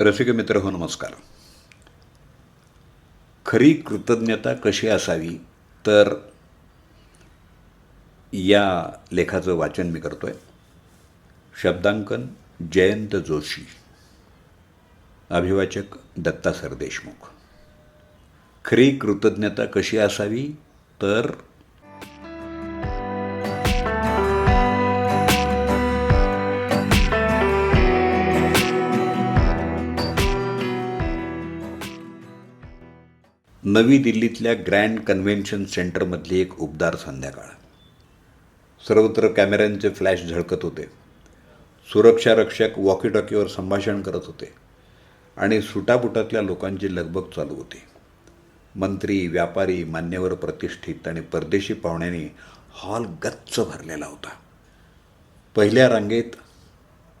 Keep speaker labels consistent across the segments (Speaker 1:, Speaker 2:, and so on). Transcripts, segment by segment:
Speaker 1: रसिक मित्र हो नमस्कार. खरी कृतज्ञता कशी असावी? तर या लेखाचं वाचन मी करतो आहे शब्दांकन जयंत जोशी. अभिवाचक दत्ता सरदेशमुख. खरी कृतज्ञता कशी असावी? तर नवी दिल्लीतल्या ग्रँड कन्व्हेन्शन सेंटरमधली एक उबदार संध्याकाळ. सर्वत्र कॅमेऱ्यांचे फ्लॅश झळकत होते. सुरक्षा रक्षक वॉकी टॉकीवर संभाषण करत होते. आणि सुटाबुटातल्या लोकांची लगबग चालू होती. मंत्री व्यापारी मान्यवर प्रतिष्ठित आणि परदेशी पाहुण्यांनी हॉल गच्च भरलेला होता. पहिल्या रांगेत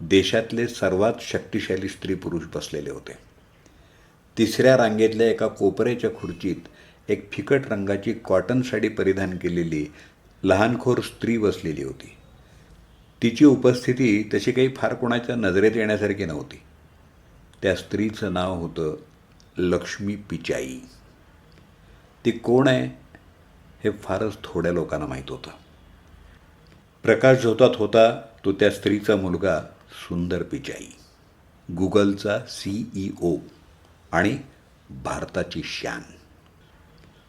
Speaker 1: देशातले सर्वात शक्तिशाली स्त्री पुरुष बसलेले होते. तिसऱ्या रांगेतल्या एका कोपऱ्याच्या खुर्चीत एक फिकट रंगाची कॉटन साडी परिधान केलेली लहानखोर स्त्री बसलेली होती. तिची उपस्थिती तशी काही फार कोणाच्या नजरेत येण्यासारखी नव्हती. त्या स्त्रीचं नाव होतं लक्ष्मी पिचाई. ती कोण आहे हे फारच थोड्या लोकांना माहीत होतं. प्रकाश झोतात होता तो त्या स्त्रीचा मुलगा सुंदर पिचाई. गुगलचा सी ई ओ. आणि भारताची शान.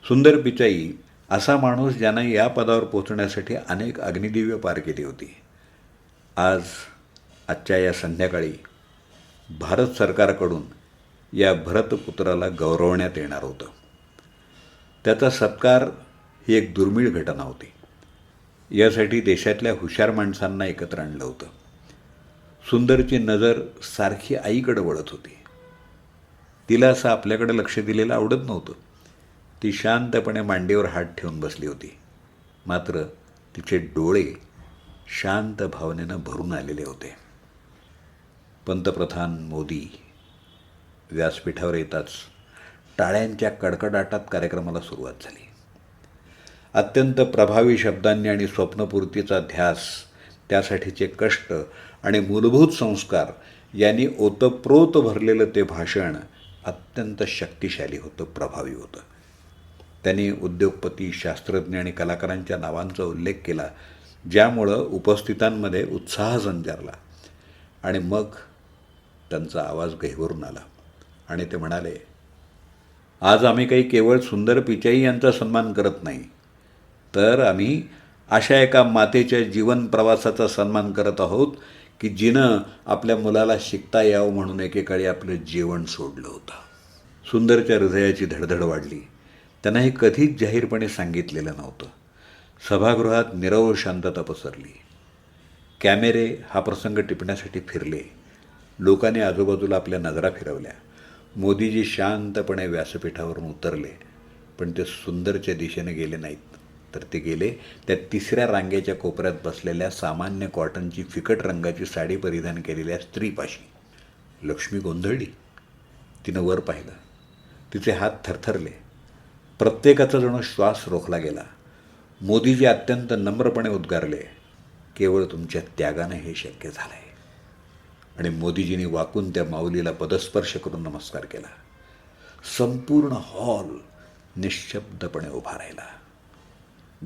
Speaker 1: सुंदर पिचाई असा माणूस ज्यानं या पदावर पोचण्यासाठी अनेक अग्निदिव्य पार केली होती. आज आजच्या या संध्याकाळी भारत सरकारकडून या भरतपुत्राला गौरवण्यात येणार होतं. त्याचा सत्कार ही एक दुर्मिळ घटना होती. यासाठी देशातल्या हुशार माणसांना एकत्र आणलं होतं. सुंदरची नजर सारखी आईकडे वळत होती. तिला असं आपल्याकडे लक्ष दिलेलं आवडत नव्हतं. ती शांतपणे मांडीवर हात ठेवून बसली होती. मात्र तिचे डोळे शांत भावनेनं भरून आलेले होते. पंतप्रधान मोदी व्यासपीठावर येताच टाळ्यांच्या कडकडाटात कार्यक्रमाला सुरुवात झाली. अत्यंत प्रभावी शब्दांनी आणि स्वप्नपूर्तीचा ध्यास त्यासाठीचे कष्ट आणि मूलभूत संस्कार यांनी ओतप्रोत भरलेलं ते भाषण अत्यंत शक्तिशाली होतं प्रभावी होतं. त्यांनी उद्योगपती शास्त्रज्ञ आणि कलाकारांच्या नावांचा उल्लेख केला ज्यामुळं उपस्थितांमध्ये उत्साह संचारला आणि मग त्यांचा आवाज गहिवरून आला आणि ते म्हणाले आज आम्ही काही केवळ सुंदर पिचाई यांचा सन्मान करत नाही तर आम्ही अशा एका मातेच्या जीवन प्रवासाचा सन्मान करत आहोत की जिनं आपल्या मुलाला शिकता यावं म्हणून एकेकाळी आपलं जेवण सोडलं होतं. सुंदरच्या हृदयाची धडधड वाढली. त्यांना हे कधीच जाहीरपणे सांगितलेलं नव्हतं. सभागृहात निरव शांतता पसरली. कॅमेरे हा प्रसंग टिपण्यासाठी फिरले. लोकांनी आजूबाजूला आपल्या नजरा फिरवल्या. मोदीजी शांतपणे व्यासपीठावरून उतरले. पण ते सुंदरच्या दिशेने गेले नाहीत. तर ते गेले. त्या तिसऱ्या रांगेच्या कोपऱ्यात बसलेल्या सामान्य कॉटनची फिकट रंगाची साडी परिधान केलेल्या स्त्रीपाशी. लक्ष्मी गोंधळली. तिनं वर पाहिलं. तिचे हात थरथरले. प्रत्येकाचा जणू श्वास रोखला गेला. मोदीजी अत्यंत नम्रपणे उद्गारले केवळ तुमच्या त्यागाने हे शक्य झालं आहे आणि मोदीजींनी वाकून त्या माऊलीला पदस्पर्श करून नमस्कार केला. संपूर्ण हॉल निशब्दपणे उभा राहिला.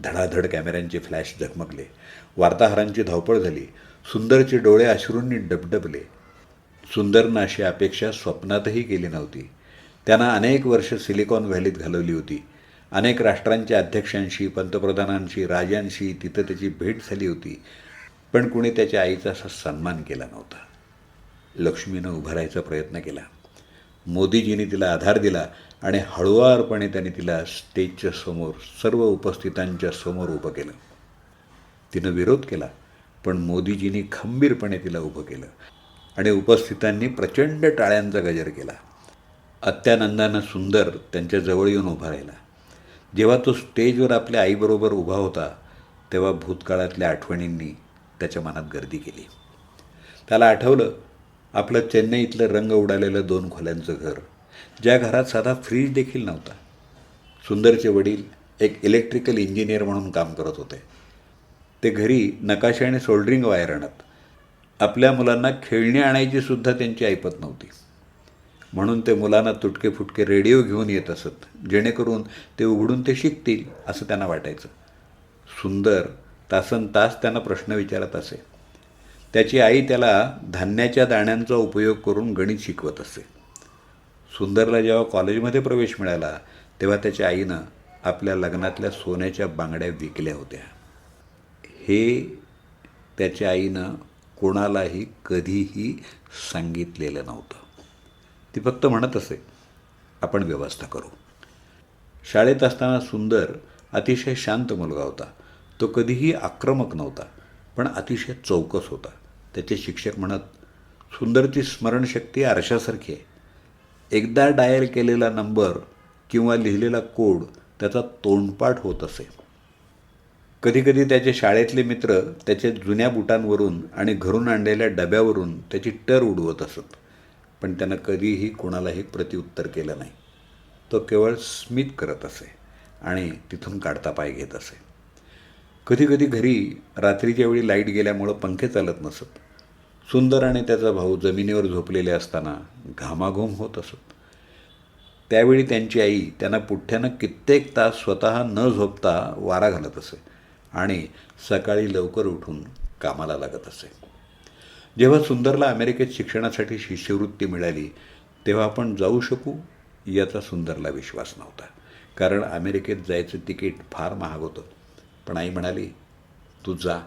Speaker 1: धडाधड कॅमेऱ्यांचे फ्लॅश झगमगले वार्ताहरांची धावपळ झाली. सुंदरचे डोळे अश्रूंनी डबडबले. सुंदरनं अशी अपेक्षा स्वप्नातही केली नव्हती. त्यांना अनेक वर्ष सिलिकॉन व्हॅलीत घालवली होती. अनेक राष्ट्रांच्या अध्यक्षांशी पंतप्रधानांशी राजांशी तिथं त्याची भेट झाली होती. पण कुणी त्याच्या आईचा असा सन्मान केला नव्हता. लक्ष्मीनं उभारायचा प्रयत्न केला. मोदीजींनी तिला आधार दिला आणि हळुवारपणे त्यांनी तिला स्टेजच्या समोर सर्व उपस्थितांच्या समोर उभं केलं. तिनं विरोध केला पण मोदीजींनी खंबीरपणे तिला उभं केलं आणि उपस्थितांनी प्रचंड टाळ्यांचा गजर केला. अत्यानंदानं सुंदर त्यांच्या जवळ येऊन उभा राहिला. जेव्हा तो स्टेजवर आपल्या आईबरोबर उभा होता तेव्हा भूतकाळातल्या आठवणींनी त्याच्या मनात गर्दी केली. त्याला आठवलं आपलं चेन्नईतलं रंग उडालेलं दोन खोल्यांचं घर ज्या घरात साधा फ्रीज देखील नव्हता. सुंदरचे वडील एक इलेक्ट्रिकल इंजिनियर म्हणून काम करत होते. ते घरी नकाशे आणि सोल्डरिंग वायर आणत. आपल्या मुलांना खेळणी आणायची सुद्धा त्यांची ऐपत नव्हती. म्हणून ते मुलांना तुटके फुटके रेडिओ घेऊन येत असत जेणेकरून ते उघडून ते शिकतील असं त्यांना वाटायचं. सुंदर तासन तास त्यांना प्रश्न विचारत असे. त्याची आई त्याला धान्याच्या दाण्यांचा उपयोग करून गणित शिकवत असे. सुंदरला जेव्हा कॉलेजमध्ये प्रवेश मिळाला तेव्हा त्याच्या आईनं आपल्या लग्नातल्या सोन्याच्या बांगड्या विकल्या होत्या. हे त्याच्या आईनं कोणालाही कधीही सांगितलेलं नव्हतं. ती फक्त म्हणत असे आपण व्यवस्था करू. शाळेत असताना सुंदर अतिशय शांत मुलगा होता. तो कधीही आक्रमक नव्हता पण अतिशय चौकस होता. त्याचे शिक्षक म्हणत सुंदरची स्मरणशक्ती आरशासारखी आहे. एकदा डायल केलेला नंबर किंवा लिहिलेला कोड त्याचा तोंडपाठ होत असे. कधीकधी त्याचे शाळेतले मित्र त्याच्या जुन्या बुटांवरून आणि घरून आणलेल्या डब्यावरून त्याची टर उडवत असत पण त्यानं कधीही कोणालाही प्रतिउत्तर केलं नाही. तो केवळ स्मित करत असे आणि तिथून काढता पाय घेत असे. कधीकधी घरी रात्रीच्या वेळी लाइट गेल्यामुळं पंखे चालत नसत. सुंदर आणि त्याचा भाऊ जमिनीवर झोपलेले असताना घामाघूम होत असत. त्यावेळी त्यांची आई त्यांना पुठ्ठ्यानं कित्येक तास स्वतः न झोपता वारा घालत असे आणि सकाळी लवकर उठून कामाला लागत असे. जेव्हा सुंदरला अमेरिकेत शिक्षणासाठी शिष्यवृत्ती मिळाली तेव्हा आपण जाऊ शकू याचा सुंदरला विश्वास नव्हता. कारण अमेरिकेत जायचं तिकीट फार महाग होतं. पण आई म्हणाली तू जा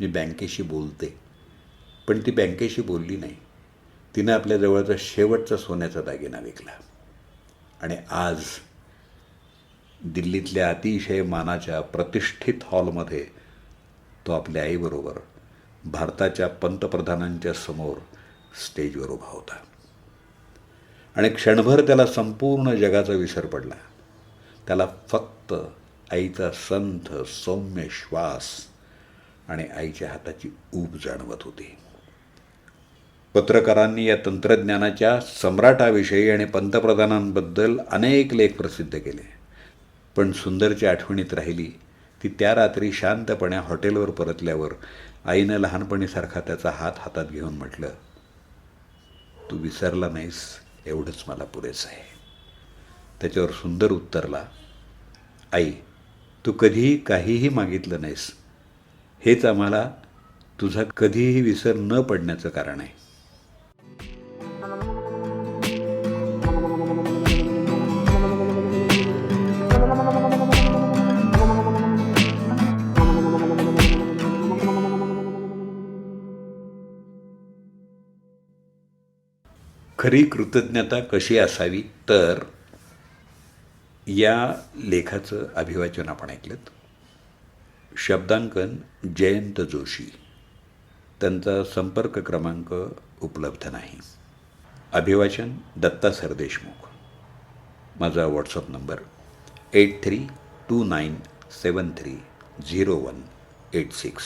Speaker 1: मी बँकेशी बोलते. पण ती बँकेशी बोलली नाही. तिनं आपल्याजवळचा शेवटचा सोन्याचा दागिना विकला. आणि आज दिल्लीतल्या अतिशय मानाच्या प्रतिष्ठित हॉलमध्ये तो आपल्या आईबरोबर भारताच्या पंतप्रधानांच्या समोर स्टेजवर उभा होता. आणि क्षणभर त्याला संपूर्ण जगाचा विसर पडला. त्याला फक्त आईचा संथ सौम्य श्वास आणि आईच्या हाताची ऊब जाणवत होती. पत्रकारांनी या तंत्रज्ञानाच्या सम्राटाविषयी आणि पंतप्रधानांबद्दल अनेक लेख प्रसिद्ध केले. पण सुंदरच्या आठवणीत राहिली ती त्या रात्री शांतपणे हॉटेलवर परतल्यावर आईनं लहानपणीसारखा त्याचा हात हातात घेऊन म्हटलं तू विसरला नाहीस एवढंच मला पुरेसं आहे. त्याच्यावर सुंदर उत्तरला आई तू कधीही काहीही मागितलं नाहीस. हेच आम्हाला तुझा कधीही विसर न पडण्याचं कारण आहे. खरी कृतज्ञता कशी असावी तर या लेखाचं अभिवाचन आपण ऐकलं शब्दांकन जयंत जोशी. त्यांचा संपर्क क्रमांक उपलब्ध नाही. अभिवाचन दत्ता सरदेशमुख. माझा WhatsApp number eight three two nine seven three zero one eight six